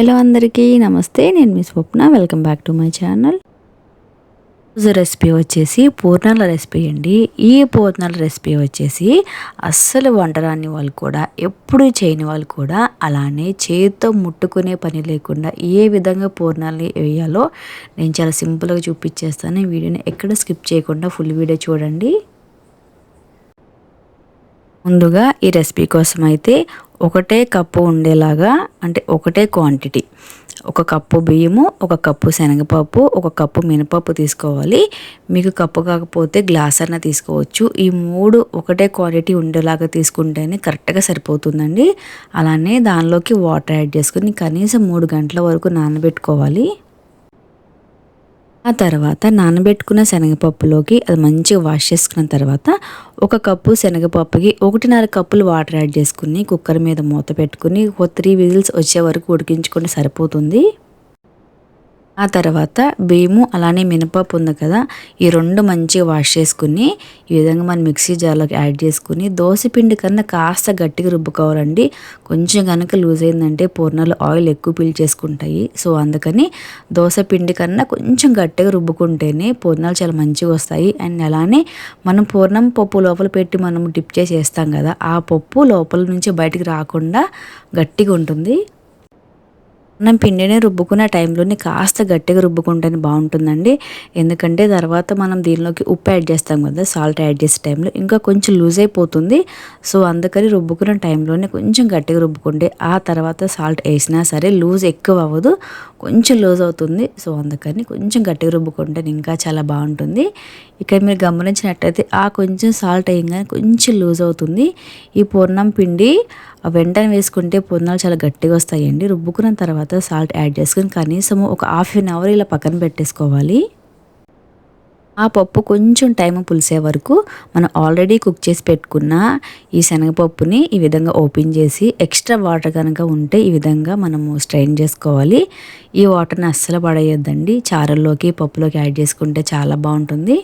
Hello అందరికీ నమస్తే నేను మీ Swapna. Welcome back to my channel రోజు రెసిపీ వచ్చేసి పూర్ణాల రెసిపీ అండి. ఈ పూర్ణాల రెసిపీ వచ్చేసి అస్సలు వంటరాని వాళ్ళు కూడా ఎప్పుడు చేయని వాళ్ళు కూడా అలానే చేతితో ముట్టుకునే పని లేకుండా ఏ విధంగా పూర్ణాలని వేయాలో నేను చాలా సింపుల్గా చూపించేస్తాను. వీడియోని ఎక్కడ స్కిప్ చేయకుండా ఫుల్ వీడియో చూడండి. ముందుగా ఈ రెసిపీ కోసం అయితే ఒకటే కప్పు ఉండేలాగా అంటే ఒకటే క్వాంటిటీ ఒక కప్పు బియ్యము ఒక కప్పు శనగపప్పు ఒక కప్పు మినపప్పు తీసుకోవాలి. మీకు కప్పు కాకపోతే గ్లాస్ అన్న తీసుకోవచ్చు. ఈ మూడు ఒకటే క్వాంటిటీ ఉండేలాగా తీసుకుంటేనే కరెక్ట్గా సరిపోతుందండి. అలానే దానిలోకి వాటర్ యాడ్ చేసుకుని కనీసం మూడు గంటల వరకు నానబెట్టుకోవాలి. ఆ తర్వాత నానబెట్టుకున్న శనగపప్పులోకి అది మంచిగా వాష్ చేసుకున్న తర్వాత ఒక కప్పు శనగపప్పుకి ఒకటిన్నర కప్పులు వాటర్ యాడ్ చేసుకుని కుక్కర్ మీద మూత పెట్టుకుని ఒక త్రీ విజిల్స్ వచ్చే వరకు ఉడికించుకుంటే సరిపోతుంది. ఆ తర్వాత బియ్యము అలానే మినపప్పు ఉంది కదా ఈ రెండు మంచిగా వాష్ చేసుకుని ఈ విధంగా మనం మిక్సీ జార్లోకి యాడ్ చేసుకుని దోశ పిండి కన్నా కాస్త గట్టిగా రుబ్బుకోవాలండి. కొంచెం కనుక లూజ్ అయిందంటే పూర్ణాలు ఆయిల్ ఎక్కువ పీల్ చేసుకుంటాయి. సో అందుకని దోశ పిండి కన్నా కొంచెం గట్టిగా రుబ్బుకుంటేనే పూర్ణాలు చాలా మంచిగా వస్తాయి. అండ్ అలానే మనం పూర్ణం పప్పు లోపల పెట్టి మనం డిప్ చేసి వేస్తాం కదా ఆ పప్పు లోపల నుంచి బయటికి రాకుండా గట్టిగా ఉంటుంది. మనం పిండిని రుబ్బుకునే టైంలోని కాస్త గట్టిగా రుబ్బుకుంటేనే బాగుంటుందండి. ఎందుకంటే తర్వాత మనం దీనిలోకి ఉప్పు యాడ్ చేస్తాం కదా సాల్ట్ యాడ్ చేసే టైంలో ఇంకా కొంచెం లూజ్ అయిపోతుంది. సో అందుకని రుబ్బుకున్న టైంలోనే కొంచెం గట్టిగా రుబ్బుకుంటే ఆ తర్వాత సాల్ట్ వేసినా సరే లూజ్ ఎక్కువ అవ్వదు కొంచెం లూజ్ అవుతుంది. సో అందుకని కొంచెం గట్టిగా రుబ్బుకుంటే ఇంకా చాలా బాగుంటుంది. ఇక్కడ మీరు గమనించినట్టయితే ఆ కొంచెం సాల్ట్ వేయగానే కొంచెం లూజ్ అవుతుంది. ఈ పూర్ణం పిండి వెంటనే వేసుకుంటే పూర్ణాలు చాలా గట్టిగా వస్తాయండి. రుబ్బుకున్న తర్వాత సాల్ట్ యాడ్ చేసుకుని కనీసం ఒక హాఫ్ అన్ అవర్ ఇలా పక్కన పెట్టేసుకోవాలి. ఆ పప్పు కొంచెం టైం పులిసే వరకు మనం ఆల్రెడీ కుక్ చేసి పెట్టుకున్న ఈ శనగపప్పుని ఈ విధంగా ఓపెన్ చేసి ఎక్స్ట్రా వాటర్ కనుక ఉంటే ఈ విధంగా మనము స్ట్రెయిన్ చేసుకోవాలి. ఈ వాటర్ని అస్సలు పడేయొద్దండి. చారల్లోకి పప్పులోకి యాడ్ చేసుకుంటే చాలా బాగుంటుంది.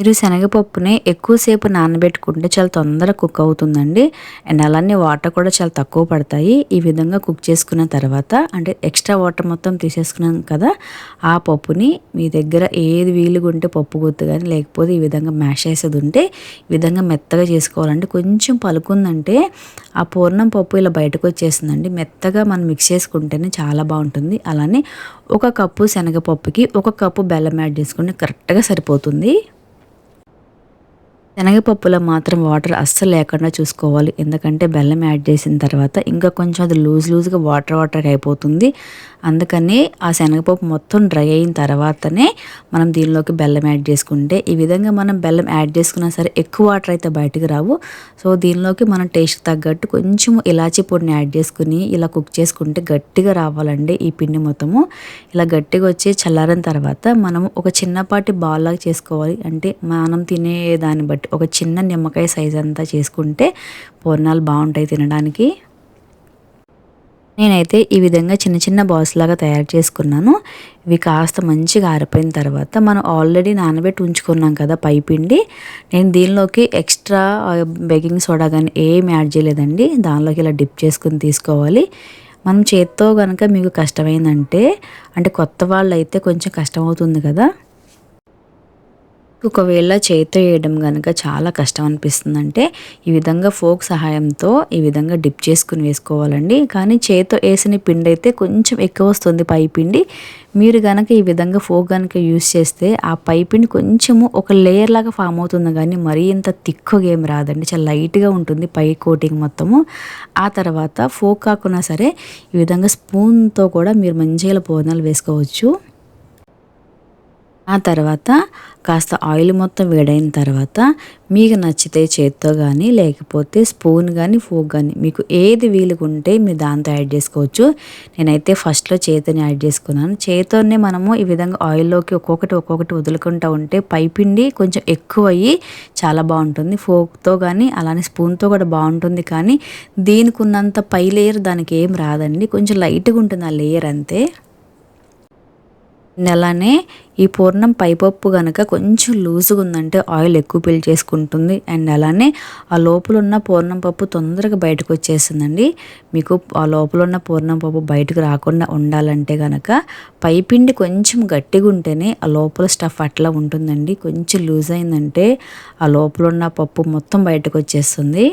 మీరు శనగపప్పుని ఎక్కువసేపు నానబెట్టుకుంటే చాలా తొందరగా కుక్ అవుతుందండి. అండ్ అలానే వాటర్ కూడా చాలా తక్కువ పడతాయి. ఈ విధంగా కుక్ చేసుకున్న తర్వాత అంటే ఎక్స్ట్రా వాటర్ మొత్తం తీసేసుకున్నాం కదా ఆ పప్పుని మీ దగ్గర ఏది వీలుగా ఉంటే పప్పు గుత్తు కానీ లేకపోతే ఈ విధంగా మ్యాష్ చేసేది ఉంటే ఈ విధంగా మెత్తగా చేసుకోవాలంటే కొంచెం పలుకుందంటే ఆ పూర్ణం పప్పు ఇలా బయటకు వచ్చేసిందండి మెత్తగా మనం మిక్స్ చేసుకుంటేనే చాలా బాగుంటుంది. అలానే ఒక కప్పు శనగపప్పుకి ఒక కప్పు బెల్లం యాడ్ చేసుకుంటే కరెక్ట్గా సరిపోతుంది. శనగపప్పులో మాత్రం వాటర్ అస్సలు లేకుండా చూసుకోవాలి. ఎందుకంటే బెల్లం యాడ్ చేసిన తర్వాత ఇంకా కొంచెం అది లూజ్ లూజ్గా వాటర్ వాటర్ అయిపోతుంది. అందుకని ఆ శనగపప్పు మొత్తం డ్రై అయిన తర్వాతనే మనం దీనిలోకి బెల్లం యాడ్ చేసుకుంటే ఈ విధంగా మనం బెల్లం యాడ్ చేసుకున్నా సరే ఎక్కువ వాటర్ అయితే బయటకు రావు. సో దీనిలోకి మనం టేస్ట్ తగ్గట్టు కొంచెం ఇలాచీ పొడిని యాడ్ చేసుకుని ఇలా కుక్ చేసుకుంటే గట్టిగా రావాలండి ఈ పిండి మొత్తము. ఇలా గట్టిగా వచ్చి చల్లారిన తర్వాత మనం ఒక చిన్నపాటి బాల్ లాగా చేసుకోవాలి. అంటే మనం తినే దాన్ని బట్టి ఒక చిన్న నిమ్మకాయ సైజ్ అంతా చేసుకుంటే పూర్ణాలు బాగుంటాయి తినడానికి. నేనైతే ఈ విధంగా చిన్న చిన్న బాల్స్ లాగా తయారు చేసుకున్నాను. ఇవి కాస్త మంచిగా ఆరిపోయిన తర్వాత మనం ఆల్రెడీ నానబెట్టి ఉంచుకున్నాం కదా పైపిండి. నేను దీనిలోకి ఎక్స్ట్రా బేకింగ్ సోడా కానీ ఏం యాడ్ చేయలేదండి. దానిలోకి ఇలా డిప్ చేసుకుని తీసుకోవాలి. మనం చేత్తో కనుక మీకు కష్టమైందంటే అంటే కొత్త వాళ్ళు అయితే కొంచెం కష్టం అవుతుంది కదా. ఒకవేళ చేతితో వేయడం కనుక చాలా కష్టం అనిపిస్తుందంటే ఈ విధంగా ఫోక్ సహాయంతో ఈ విధంగా డిప్ చేసుకుని వేసుకోవాలండి. కానీ చేతితో వేసిన పిండి అయితే కొంచెం ఎక్కువ వస్తుంది పై పిండి. మీరు కనుక ఈ విధంగా ఫోక్ కనుక యూస్ చేస్తే ఆ పై పిండి కొంచెము ఒక లేయర్ లాగా ఫామ్ అవుతుంది కానీ మరీ ఇంత తిక్కుగా ఏం రాదండి. చాలా లైట్గా ఉంటుంది పై కోటింగ్ మొత్తము. ఆ తర్వాత ఫోక్ కాకుండా సరే ఈ విధంగా స్పూన్తో కూడా మీరు మంచిగా పూర్ణాలు వేసుకోవచ్చు. ఆ తర్వాత కాస్త ఆయిల్ మొత్తం వేడైన తర్వాత మీకు నచ్చితే చేత్తో కానీ లేకపోతే స్పూన్ కానీ ఫోక్ కానీ మీకు ఏది వీలుకుంటే మీరు దాంతో యాడ్ చేసుకోవచ్చు. నేనైతే ఫస్ట్లో చేతిని యాడ్ చేసుకున్నాను. చేతితోనే మనము ఈ విధంగా ఆయిల్లోకి ఒక్కొక్కటి ఒక్కొక్కటి వదులుకుంటూ ఉంటే పైపిండి కొంచెం ఎక్కువ అయ్యి చాలా బాగుంటుంది. ఫోక్తో కానీ అలానే స్పూన్తో కూడా బాగుంటుంది కానీ దీనికి ఉన్నంత పై లేయర్ దానికి ఏం రాదండి. కొంచెం లైట్గా ఉంటుంది ఆ లేయర్ అంతే. అలానే ఈ పూర్ణం పైపప్పు కనుక కొంచెం లూజ్గా ఉందంటే ఆయిల్ ఎక్కువ పిల్ చేసుకుంటుంది. అండ్ అలానే ఆ లోపల ఉన్న పూర్ణం పప్పు తొందరగా బయటకు వచ్చేసిందండి మీకు ఆ లోపల ఉన్న పూర్ణం పప్పు బయటకు రాకుండా ఉండాలంటే కనుక పైపిండి కొంచెం గట్టిగా ఉంటేనే ఆ లోపల స్టఫ్ అట్లా ఉంటుందండి. కొంచెం లూజ్ అయిందంటే ఆ లోపల ఉన్న పప్పు మొత్తం బయటకు వచ్చేస్తుంది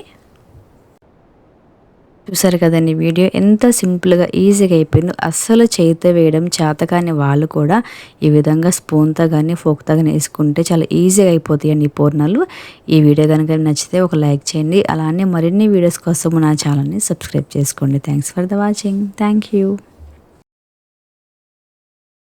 చూసారు కదండి వీడియో? ఎంత సింపుల్గా ఈజీగా అయిపోయిందో. అస్సలు చేతితో వేయడం చేత కాని వాళ్ళు కూడా ఈ విధంగా స్పూన్తో కానీ ఫోక్తో కానీ వేసుకుంటే చాలా ఈజీగా అయిపోతాయండి ఈ పూర్ణాలు. ఈ వీడియో కనుక నచ్చితే ఒక లైక్ చేయండి. అలానే మరిన్ని వీడియోస్ కోసం నా ఛానల్ని సబ్స్క్రైబ్ చేసుకోండి. Thanks for the watching. Thank you.